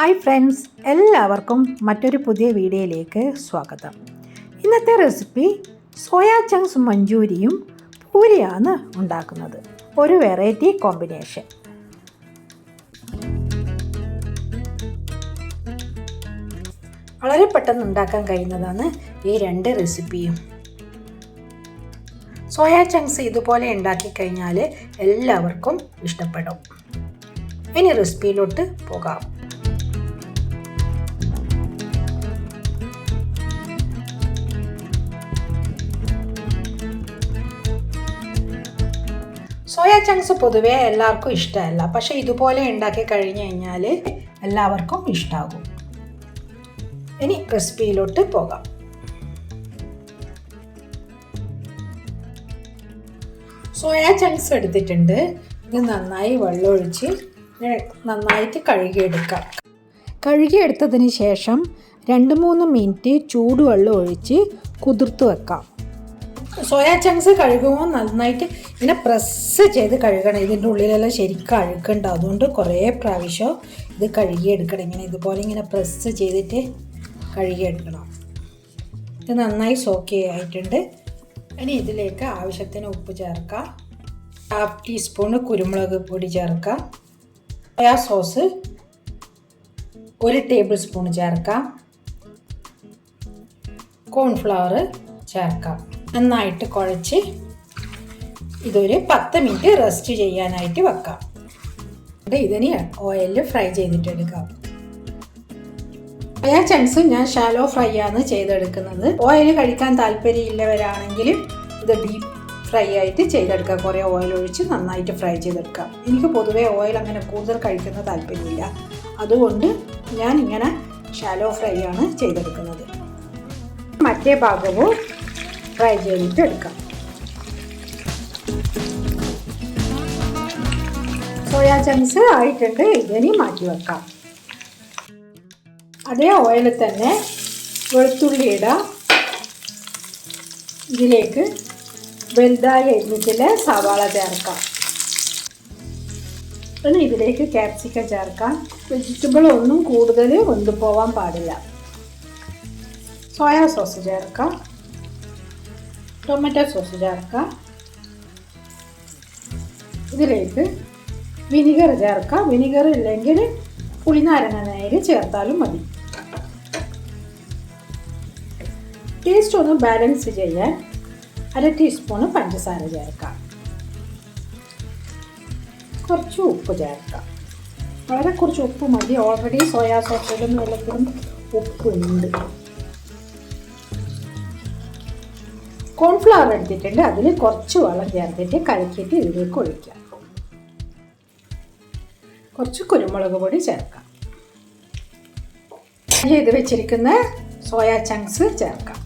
Hi friends എല്ലാവർക്കും മറ്റൊരു പുതിയ വീഡിയോയിലേക്ക് സ്വാഗതം. ഇന്നത്തെ റെസിപ്പി സോയാ ചങ്സ് മഞ്ചൂരിയും പൂരിയാണ് ഉണ്ടാക്കുന്നത്. ഒരു വെറൈറ്റി കോമ്പിനേഷൻ വളരെ പെട്ടെന്ന് ഉണ്ടാക്കാൻ കഴിയുന്നതാണ് ഈ രണ്ട് റെസിപ്പിയും സോയാ ചങ്ക്സ് ഇതുപോലെ ഉണ്ടാക്കി കഴിഞ്ഞാൽ എല്ലാവർക്കും ഇഷ്ടപ്പെടും. ഇനി റെസിപ്പിയിലോട്ട് പോകാം. സോയ ചങ്ക്സ് പൊതുവേ എല്ലാവർക്കും ഇഷ്ടമല്ല. പക്ഷേ ഇതുപോലെ ഉണ്ടാക്കി കഴിഞ്ഞു കഴിഞ്ഞാൽ എല്ലാവർക്കും ഇഷ്ടമാകും ഇനി റെസിപ്പിയിലോട്ട് പോകാം. സോയ ചങ്ക്സ് എടുത്തിട്ടുണ്ട്. ഇത് നന്നായി വെള്ളമൊഴിച്ച് നന്നായിട്ട് കഴുകിയെടുക്കാം. കഴുകിയെടുത്തതിന് ശേഷം രണ്ട് മൂന്ന് മിനിറ്റ് ചൂടുവെള്ളം ഒഴിച്ച് കുതിർത്ത് വെക്കാം. സോയ ചങ്ക്സ് കഴുകുമ്പോൾ നന്നായിട്ട് ഇങ്ങനെ പ്രസ് ചെയ്ത് കഴുകണം. ഇതിന്റെ ഉള്ളിലെല്ലാം ശരിക്കും അഴുക്കുണ്ട്. അതുകൊണ്ട് കുറേ പ്രാവശ്യം ഇത് കഴുകിയെടുക്കണം. ഇങ്ങനെ ഇതുപോലെ ഇങ്ങനെ പ്രസ് ചെയ്തിട്ട് കഴുകിയെടുക്കണം. ഇത് നന്നായി സോക്ക് ആയിട്ടുണ്ട് ഇനി ഇതിലേക്ക് ആവശ്യത്തിന് ഉപ്പ് ചേർക്കാം. ഹാഫ് ടീസ്പൂൺ കുരുമുളക് പൊടി ചേർക്കാം. സോയാ സോസ് ഒരു ടേബിൾ സ്പൂൺ ചേർക്കാം. കോൺഫ്ലവർ ചേർക്കാം. നന്നായിട്ട് കുഴച്ച് ഇതൊരു പത്ത് മിനിറ്റ് റെസ്റ്റ് ചെയ്യാനായിട്ട് വെക്കാം. ഇതിന് ഓയിലിൽ ഫ്രൈ ചെയ്തിട്ടെടുക്കാം. സോയാ ചങ്ക്സ് ഞാൻ ഷാലോ ഫ്രൈ ആണ് ചെയ്തെടുക്കുന്നത്. ഓയിൽ കഴിക്കാൻ താല്പര്യമില്ലവരാണെങ്കിൽ ഇത് ഡീപ്പ് ഫ്രൈ ആയിട്ട് ചെയ്തെടുക്കുക കുറേ ഓയിൽ ഒഴിച്ച് നന്നായിട്ട് ഫ്രൈ ചെയ്തെടുക്കാം. എനിക്ക് പൊതുവേ ഓയിൽ അങ്ങനെ കൂടുതൽ കഴിക്കുന്ന താല്പര്യമില്ല. അതുകൊണ്ട് ഞാൻ ഇങ്ങനെ ഷാലോ ഫ്രൈ ആണ് ചെയ്തെടുക്കുന്നത്. മറ്റേ ഭാഗവും ഫ്രൈ ചെയ്തിട്ട് എടുക്കാം സോയാ ചങ്ക്സ് ആയിട്ടുണ്ട് ഇതിനി മാറ്റി വെക്കാം അതേ ഓയിലിൽ തന്നെ വെളുത്തുള്ളി ഇടാം ഇതിലേക്ക് വലുതായി എരിഞ്ഞിട്ടിൽ സവാള ചേർക്കാം. പിന്നെ ഇതിലേക്ക് ക്യാപ്സിക്കം ചേർക്കാം. വെജിറ്റബിൾ ഒന്നും കൂടുതൽ കൊണ്ടുപോകാൻ പാടില്ല. സോയാ സോസ് ചേർക്കാം. ടൊമാറ്റോ സോസ് ചേർക്കാം. ഇതിലേക്ക് വിനിഗർ ചേർക്കാം. വിനിഗർ ഇല്ലെങ്കിൽ പുളിനാരങ്ങ നേര് ചേർത്താലും മതി. ടേസ്റ്റ് ഒന്ന് ബാലൻസ് ചെയ്യാൻ അര ടീസ്പൂണ് പഞ്ചസാര ചേർക്കാം. കുറച്ച് ഉപ്പ് ചേർക്കാം. വളരെ കുറച്ച് ഉപ്പ് മതി. ഓൾറെഡി സോയാ സോസിലും എല്ലാത്തിലും ഉപ്പുണ്ട്. കോൺഫ്ലവർ എടുത്തിട്ടുണ്ട്. അതിൽ കുറച്ച് വെള്ളം ചേർത്തിട്ട് കലക്കിയിട്ട് ഇതിലേക്ക് ഒഴിക്കുക കുറച്ച് കുരുമുളക് പൊടി ചേർക്കാം. ചെയ്ത് വെച്ചിരിക്കുന്ന സോയാ ചങ്ക്സ് ചേർക്കാം.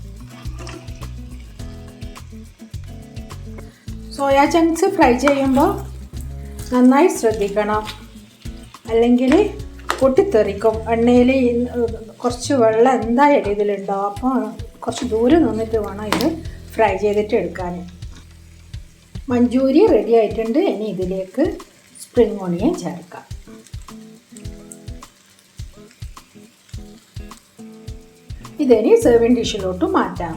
സോയാ ചങ്ക്സ് ഫ്രൈ ചെയ്യുമ്പോൾ നന്നായി ശ്രദ്ധിക്കണം. അല്ലെങ്കിൽ പൊട്ടിത്തെറിക്കും. എണ്ണയിൽ കുറച്ച് വെള്ളം എന്തായാലും ഇതിലുണ്ടാവും അപ്പോൾ കുറച്ച് ദൂരെ നിന്നിട്ട് വേണം ഇത് ഫ്രൈ ചെയ്തിട്ട് എടുക്കാൻ മഞ്ചൂരി റെഡി ആയിട്ടുണ്ട്. ഇനി ഇതിലേക്ക് സ്പ്രിംഗ് ഓണിയൻ ചേർക്കാം. ഇതിനി സെർവിങ് ഡിഷിലോട്ട് മാറ്റാം.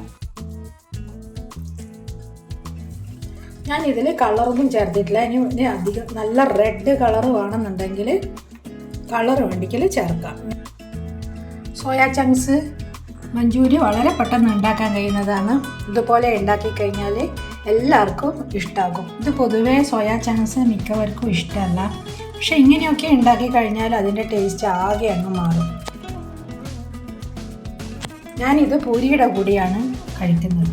ഞാൻ ഇതിൽ കളറൊന്നും ചേർത്തിട്ടില്ല. ഇനി ഇനി അധികം നല്ല റെഡ് കളർ വേണമെന്നുണ്ടെങ്കിൽ കളർ വേണ്ടിക്കൽ ചേർക്കാം. സോയാ ചങ്ക്സ് മഞ്ചൂരി വളരെ പെട്ടെന്ന് ഉണ്ടാക്കാൻ കഴിയുന്നതാണ്. ഇതുപോലെ ഉണ്ടാക്കി കഴിഞ്ഞാൽ എല്ലാവർക്കും ഇഷ്ടമാകും ഇത് പൊതുവേ സോയാ ചങ്ക്സ് മിക്കവർക്കും ഇഷ്ടമല്ല. പക്ഷെ ഇങ്ങനെയൊക്കെ ഉണ്ടാക്കി കഴിഞ്ഞാൽ അതിന്റെ ടേസ്റ്റ് ആകെ അങ്ങ് മാറും. ഞാനിത് പൂരിയുടെ കൂടിയാണ് കഴിക്കുന്നത്.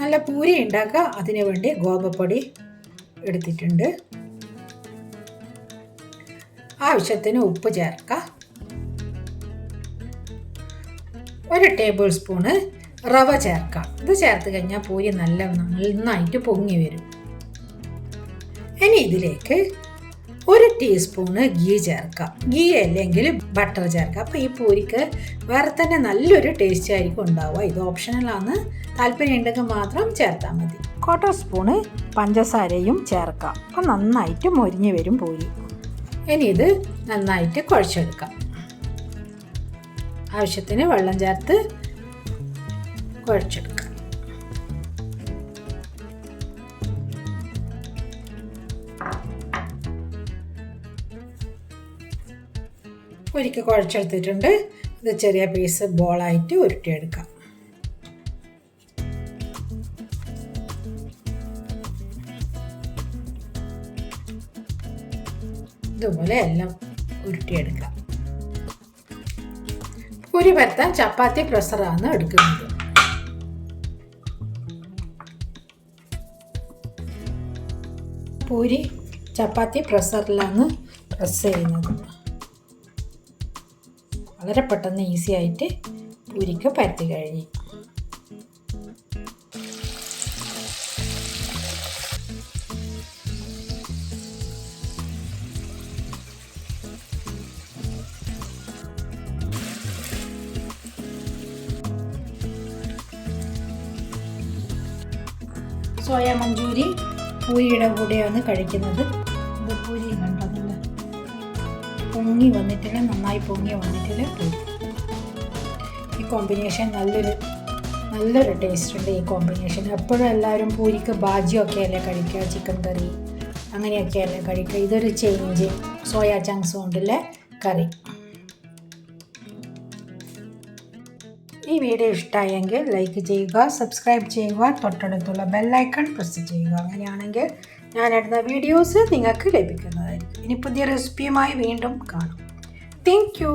നല്ല പൂരി ഉണ്ടാക്കുക. അതിനു വേണ്ടി ഗോതമ്പൊടി എടുത്തിട്ടുണ്ട്. ആവശ്യത്തിന് ഉപ്പ് ചേർക്കുക. ഒരു ടേബിൾ സ്പൂണ് റവ ചേർക്കാം ഇത് ചേർത്ത് കഴിഞ്ഞാൽ പൂരി നല്ല നന്നായിട്ട് പൊങ്ങി വരും. ഇനി ഇതിലേക്ക് ഒരു ടീസ്പൂണ് ഗീ ചേർക്കാം ഗീ അല്ലെങ്കിൽ ബട്ടർ ചേർക്കാം അപ്പോൾ ഈ പൂരിക്ക് വേറെ തന്നെ നല്ലൊരു ടേസ്റ്റ് ആയിരിക്കും ഉണ്ടാവുക. ഇത് ഓപ്ഷണലാണ് താല്പര്യം ഉണ്ടെങ്കിൽ മാത്രം ചേർത്താൽ മതി. ക്വാർട്ടർ സ്പൂണ് പഞ്ചസാരയും ചേർക്കാം അപ്പം നന്നായിട്ട് മൊരിഞ്ഞ് വരും പൂരി. ഇനി ഇത് നന്നായിട്ട് കുഴച്ചെടുക്കാം. ആവശ്യത്തിന് വെള്ളം ചേർത്ത് കുഴച്ചെടുക്കാം. ഒരിക്കൽ കുഴച്ചെടുത്തിട്ടുണ്ട്. ഇത് ചെറിയ പീസ് ബോളായിട്ട് ഉരുട്ടിയെടുക്കാം. ഇതുപോലെ എല്ലാം ഉരുട്ടിയെടുക്കാം. ഒരു പരത്താൻ ചപ്പാത്തി പ്രസറാണ് എടുക്കുന്നത്. പൂരി ചപ്പാത്തി പ്രസറിലാണ് പ്രസ് ചെയ്യുന്നത്. വളരെ പെട്ടെന്ന് ഈസി ആയിട്ട് പൂരിക്ക് പരത്തി കഴിഞ്ഞു. സോയ മഞ്ചൂരി പൂരിയുടെ കൂടെയാണ് കഴിക്കുന്നത്. പൊങ്ങി വന്നിട്ടില്ല നന്നായി പൊങ്ങി വന്നിട്ടില്ല. ഈ കോമ്പിനേഷൻ നല്ലൊരു നല്ലൊരു ടേസ്റ്റ് ഉണ്ട് ഈ കോമ്പിനേഷൻ എപ്പോഴും എല്ലാവരും പൂരിക്ക് ബാജിയൊക്കെ അല്ലേ കഴിക്കുക ചിക്കൻ കറി അങ്ങനെയൊക്കെ അല്ലേ കഴിക്കുക. ഇതൊരു ചേഞ്ച് സോയാ ചങ്ക്സ് കൊണ്ടുള്ള കറി. ഈ വീഡിയോ ഇഷ്ടമായെങ്കിൽ ലൈക്ക് ചെയ്യുക സബ്സ്ക്രൈബ് ചെയ്യുക തൊട്ടടുത്തുള്ള ബെല്ലൈക്കൺ പ്രസ് ചെയ്യുക. അങ്ങനെയാണെങ്കിൽ ഞാനിടുന്ന വീഡിയോസ് നിങ്ങൾക്ക് ലഭിക്കുന്നതായിരിക്കും ഇനി പുതിയ റെസിപ്പിയുമായി വീണ്ടും കാണാം. Thank you